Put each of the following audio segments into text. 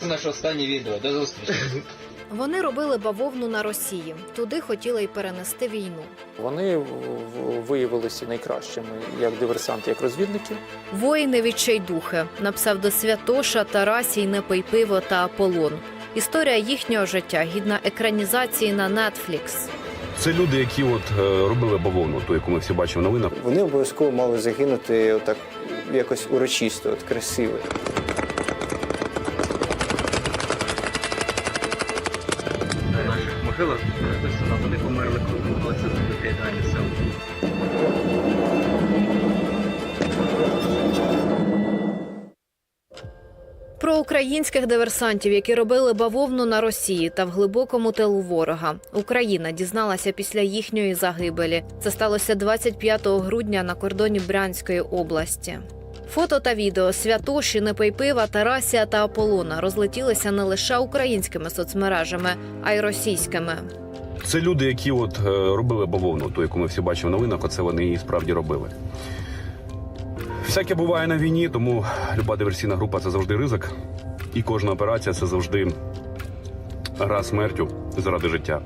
Це наше останнє відео. До зустрічі. Вони робили бавовну на Росії. Туди хотіли й перенести війну. Вони виявилися найкращими як диверсанти, як розвідники. Воїни відчайдухи на псевдо Святоша, Тарасій, Непий Пиво та Аполлон. Історія їхнього життя гідна екранізації на Netflix. Це люди, які от е, робили бавовну, ту, яку ми всі бачимо в новинах. Вони обов'язково мали загинути отак якось урочисто, от красиво. Могилах написано, вони померли кругом, але це ідеальне село. Про українських диверсантів, які робили бавовну на Росії та в глибокому тилу ворога. Україна дізналася після їхньої загибелі. Це сталося 25 грудня на кордоні Брянської області. Фото та відео Святоші, Непейпива, Тарасія та Аполлона розлетілися не лише українськими соцмережами, а й російськими. Це люди, які от е, робили бавовну, ту, яку ми всі бачимо в новинах, оце вони її справді робили. Всяке буває на війні, тому люба диверсійна група це завжди ризик. І кожна операція це завжди гра смертю заради життя.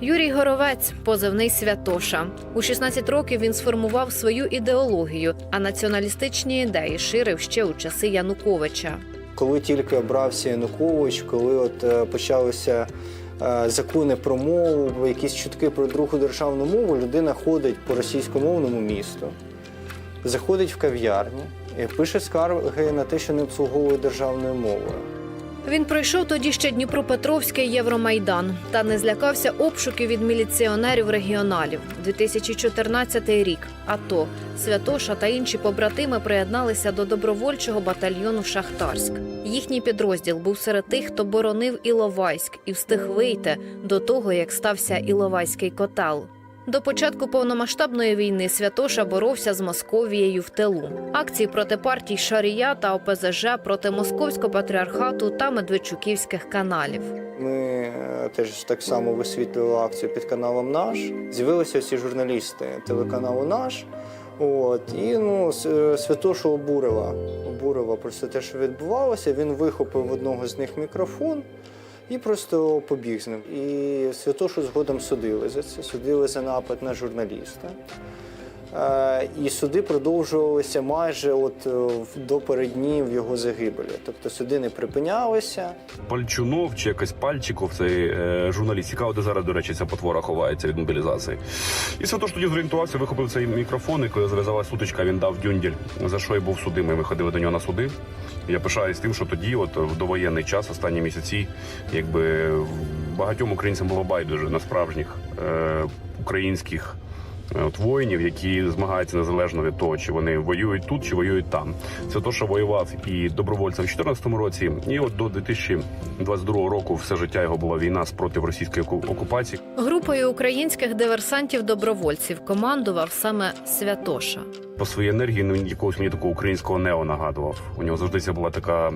Юрій Горовець, позивний Святоша. У 16 років він сформував свою ідеологію, а націоналістичні ідеї ширив ще у часи Януковича. Коли тільки обрався Янукович, коли от е, почалися е, закони про мову, якісь чутки про другу державну мову, людина ходить по російськомовному місту, заходить в кав'ярні пише скарги на те, що не обслуговує державною мовою. Він пройшов тоді ще Дніпропетровський Євромайдан та не злякався обшуків від міліціонерів регіоналів. 2014 рік. АТО Святоша та інші побратими приєдналися до добровольчого батальйону Шахтарськ. Їхній підрозділ був серед тих, хто боронив Іловайськ і встиг вийти до того, як стався Іловайський котел. До початку повномасштабної війни Святоша боровся з Московією в тилу. Акції проти партій Шарія та ОПЗЖ проти московського патріархату та медведчуківських каналів. Ми е, теж так само висвітлювали акцію під каналом наш. З'явилися всі журналісти телеканалу наш. От і ну е, Святошу обурила. Обурила просто те, що відбувалося. Він вихопив одного з них мікрофон і просто побіг з ним. І Святошу згодом судили за це. Судили за напад на журналіста. Е, І суди продовжувалися майже от е, до переднів його загибелі. Тобто суди не припинялися. Пальчунов чи якось Пальчиков, цей е, журналіст. Цікаво, де зараз, до речі, ця потвора ховається від мобілізації. І Святош тоді зорієнтувався, вихопив цей мікрофон, і коли зав'язалась сутичка, він дав дюнділь, за що й був судимий. Ми ходили до нього на суди. Я пишаюсь тим, що тоді, от в довоєнний час, останні місяці, якби багатьом українцям було байдуже на справжніх е, українських. Е, От воїнів, які змагаються незалежно від того, чи вони воюють тут, чи воюють там. Це то, що воював і добровольцем в 2014 році, і от до 2022 року все життя його була війна спротив російської окупації. Групою українських диверсантів-добровольців командував саме Святоша. По своїй енергії ну, якогось мені такого українського нео нагадував. У нього завжди ця була така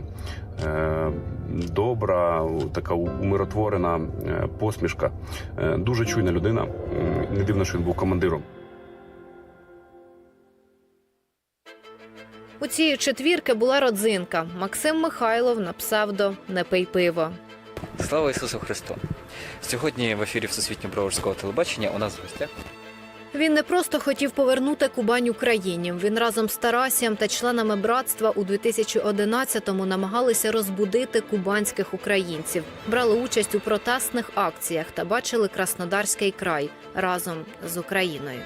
е, добра, така умиротворена е, посмішка. Е, дуже чуйна людина. Не дивно, що він був командиром. У цієї четвірки була родзинка Максим Михайлов на псевдо «Не пий пиво». Слава Ісусу Христу! Сьогодні в ефірі Всесвітнього броварського телебачення у нас в гостях Він не просто хотів повернути Кубань Україні. Він разом з Тарасієм та членами братства у 2011-му намагалися розбудити кубанських українців, брали участь у протестних акціях та бачили Краснодарський край разом з Україною.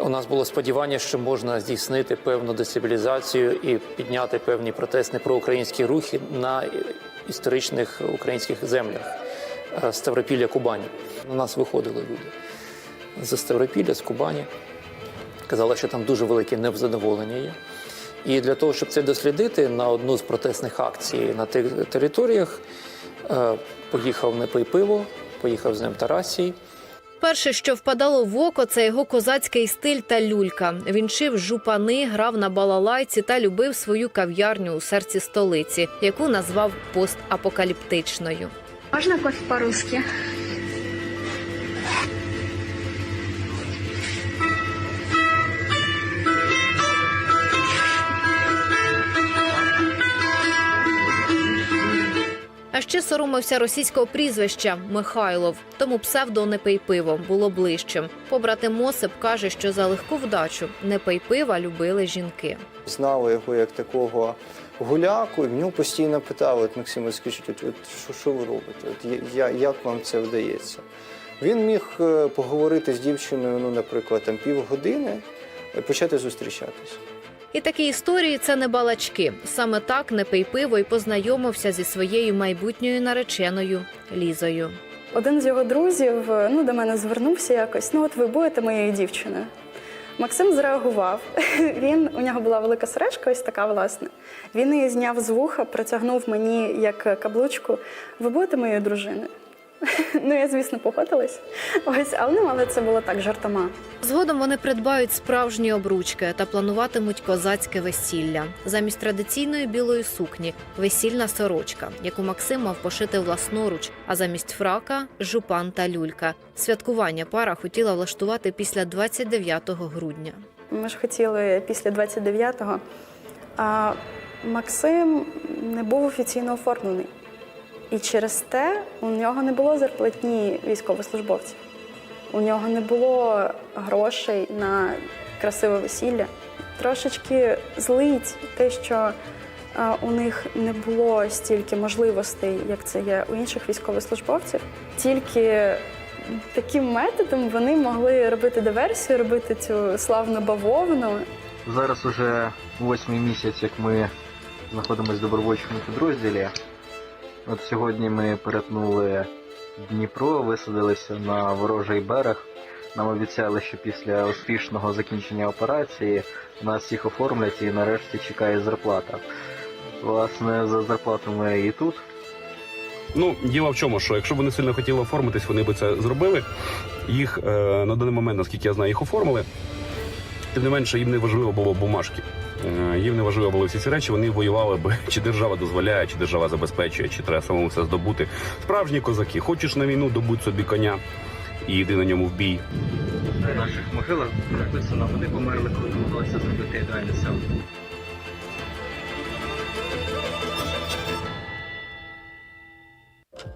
У нас було сподівання, що можна здійснити певну дестабілізацію і підняти певні протестні проукраїнські рухи на історичних українських землях е, Ставропілля Кубані. На нас виходили люди з Ставропілля, з Кубані. Казали, що там дуже велике невзадоволення є. І для того, щоб це дослідити, на одну з протестних акцій на тих територіях е, поїхав не пий пиво, поїхав з ним Тарасій. Перше, що впадало в око, це його козацький стиль та люлька. Він шив жупани, грав на балалайці та любив свою кав'ярню у серці столиці, яку назвав постапокаліптичною. Можно кофе по-русски? А ще соромився російського прізвища Михайлов, тому псевдо не пий пиво було ближчим. Побратим Мосип каже, що за легку вдачу не пий пива любили жінки. Знали його як такого гуляку, і в нього постійно питали, от Максим, скажіть, от, от, що, що ви робите? От, я, як вам це вдається? Він міг е, поговорити з дівчиною, ну, наприклад, там півгодини, почати зустрічатись. І такі історії це не балачки. Саме так не пий пиво і познайомився зі своєю майбутньою нареченою Лізою. Один з його друзів ну, до мене звернувся якось: ну, от ви будете моєю дівчиною. Максим зреагував. Він у нього була велика сережка, ось така власне. Він її зняв з вуха, протягнув мені як каблучку. Ви будете моєю дружиною? Ну, я, звісно, погодилась. Ось, але, ну, але це було так жартома. Згодом вони придбають справжні обручки та плануватимуть козацьке весілля. Замість традиційної білої сукні весільна сорочка, яку Максим мав пошити власноруч, а замість фрака жупан та люлька. Святкування пара хотіла влаштувати після 29 грудня. Ми ж хотіли після 29-го. А Максим не був офіційно оформлений. І через те у нього не було зарплатні військовослужбовців. У нього не було грошей на красиве весілля. Трошечки злить те, що а, у них не було стільки можливостей, як це є у інших військовослужбовців. Тільки таким методом вони могли робити диверсію, робити цю славну бавовну. Зараз уже восьмий місяць, як ми знаходимося в добровольчому підрозділі. От сьогодні ми перетнули Дніпро, висадилися на ворожий берег. Нам обіцяли, що після успішного закінчення операції нас всіх оформлять і нарешті чекає зарплата. Власне, за зарплату ми і тут. Ну, діло в чому, що якщо б вони сильно хотіли оформитись, вони би це зробили. Їх е, на даний момент, наскільки я знаю, їх оформили. Тим не менше, їм не важливо було бумажки. Е, їм не важливо були всі ці речі. Вони воювали би, чи держава дозволяє, чи держава забезпечує, чи треба самому все здобути. Справжні козаки, хочеш на війну, добудь собі коня і йди на ньому в бій. На наших могилах написано, вони померли, коли вдалося зробити ідеальне село.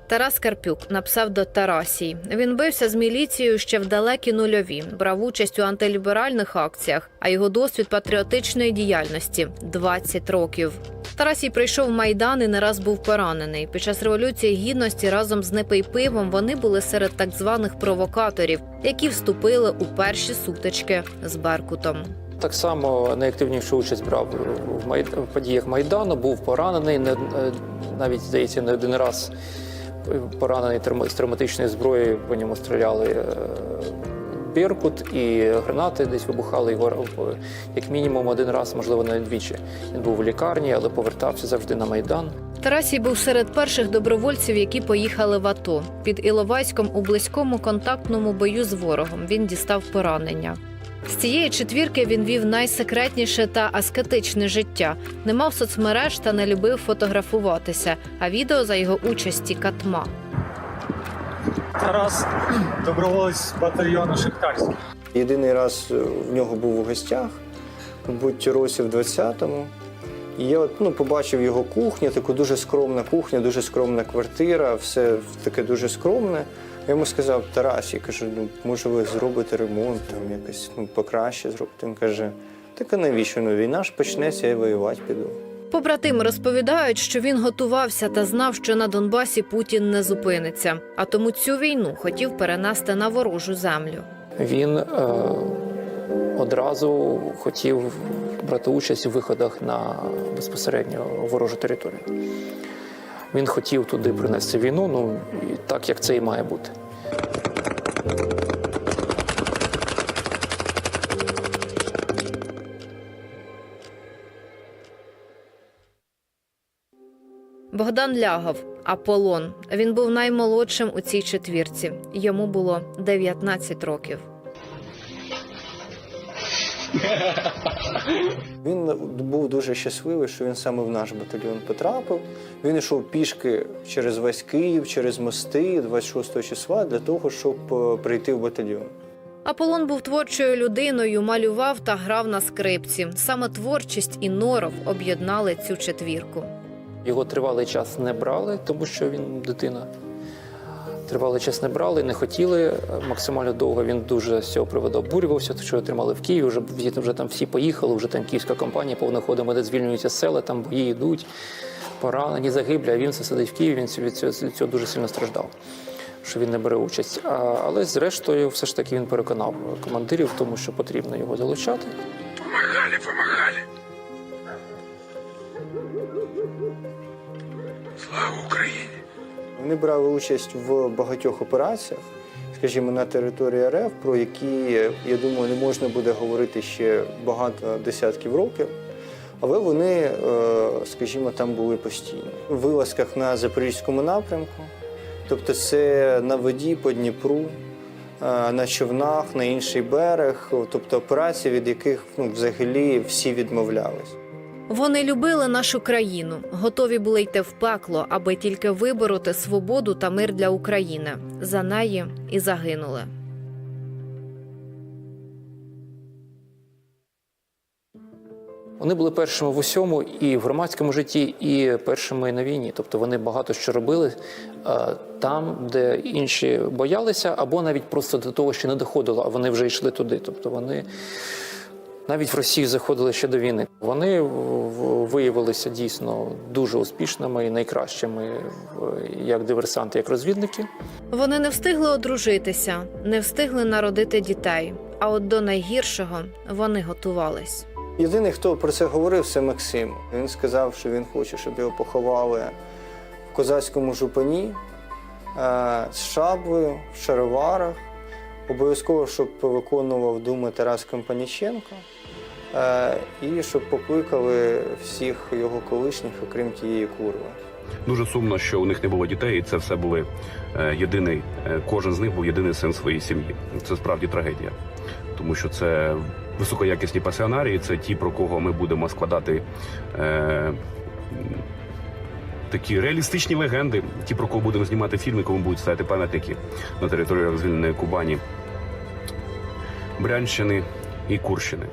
Тарас Карпюк на псевдо Тарасій. Він бився з міліцією ще в далекі нульові, брав участь у антиліберальних акціях, а його досвід патріотичної діяльності 20 років. Тарасій прийшов в майдан і не раз був поранений. Під час революції гідності разом з Непий пивом вони були серед так званих провокаторів, які вступили у перші сутички з Беркутом. Так само найактивнішу участь брав в подіях Майдану, був поранений, не... е, навіть здається, не один раз поранений з травматичної зброї, по ньому стріляли е, Беркут і гранати десь вибухали його е, як мінімум один раз, можливо, навіть двічі. Він був у лікарні, але повертався завжди на Майдан. Тарасій був серед перших добровольців, які поїхали в АТО. Під Іловайськом у близькому контактному бою з ворогом він дістав поранення. З цієї четвірки він вів найсекретніше та аскетичне життя, не мав соцмереж та не любив фотографуватися. А відео за його участі катма. Тарас, доброволець батальйону Шахтарський. Єдиний раз е, в нього був у гостях, мабуть, році в 20-му. І я от, ну, побачив його кухню, таку дуже скромна кухня, дуже скромна квартира, все таке дуже скромне. Я йому сказав, Тарас, я кажу, ну, може ви зробите ремонт, там якось ну, покраще зробите. Він каже, так а навіщо? Ну, війна ж почнеться, я воювати піду. Побратими розповідають, що він готувався та знав, що на Донбасі Путін не зупиниться, а тому цю війну хотів перенести на ворожу землю. Він е, одразу хотів брати участь у виходах на безпосередньо ворожу територію. Він хотів туди принести війну, ну і так як це і має бути. Богдан Лягов, Аполлон. Він був наймолодшим у цій четвірці. Йому було 19 років. Він був дуже щасливий, що він саме в наш батальйон потрапив. Він йшов пішки через весь Київ, через мости 26 числа для того, щоб е, прийти в батальйон. Аполлон був творчою людиною, малював та грав на скрипці. Саме творчість і норов об'єднали цю четвірку. Його тривалий час не брали, тому що він дитина. Тривалий час не брали, не хотіли е, максимально довго. Він дуже з цього приводу обурювався, що його тримали в Києві. Вже, вже там всі поїхали, вже там київська компанія повно ходимо, де звільнюються села, там бої йдуть, поранені, загиблі, а він все сидить в Києві, він від цього, цього дуже сильно страждав, що він не бере участь. А, але зрештою, все ж таки він переконав командирів в тому, що потрібно його залучати. Помогали, помогали. Слава Вони брали участь в багатьох операціях, скажімо, на території РФ, про які, я думаю, не можна буде говорити ще багато десятків років. Але вони, е, скажімо, там були постійно. В вилазках на Запорізькому напрямку, тобто це на воді по Дніпру, е, на човнах, на інший берег, тобто операції, від яких ну, взагалі всі відмовлялись. Вони любили нашу країну, готові були йти в пекло, аби тільки вибороти свободу та мир для України. За неї і загинули. Вони були першими в усьому і в громадському житті, і першими на війні. Тобто вони багато що робили е, там, де інші боялися, або навіть просто до того, що не доходило, а вони вже йшли туди. Тобто вони навіть в Росію заходили ще до війни. Вони виявилися дійсно дуже успішними і найкращими як диверсанти, як розвідники. Вони не встигли одружитися, не встигли народити дітей. А от до найгіршого вони готувались. Єдиний, хто про це говорив, це Максим. Він сказав, що він хоче, щоб його поховали в козацькому жупані е, з шаблею, в шароварах. Обов'язково, щоб виконував думи Тарас Компаніченко. Е, І щоб покликали всіх його колишніх, окрім тієї курви. Дуже сумно, що у них не було дітей, і це все були е, єдиний, е, кожен з них був єдиний син своєї сім'ї. Це справді трагедія, тому що це високоякісні пасіонарії, це ті, про кого ми будемо складати. Е, Такі реалістичні легенди, ті, про кого будемо знімати фільми, кому будуть стояти пам'ятники на територіях звільненої Кубані, Брянщини і Курщини.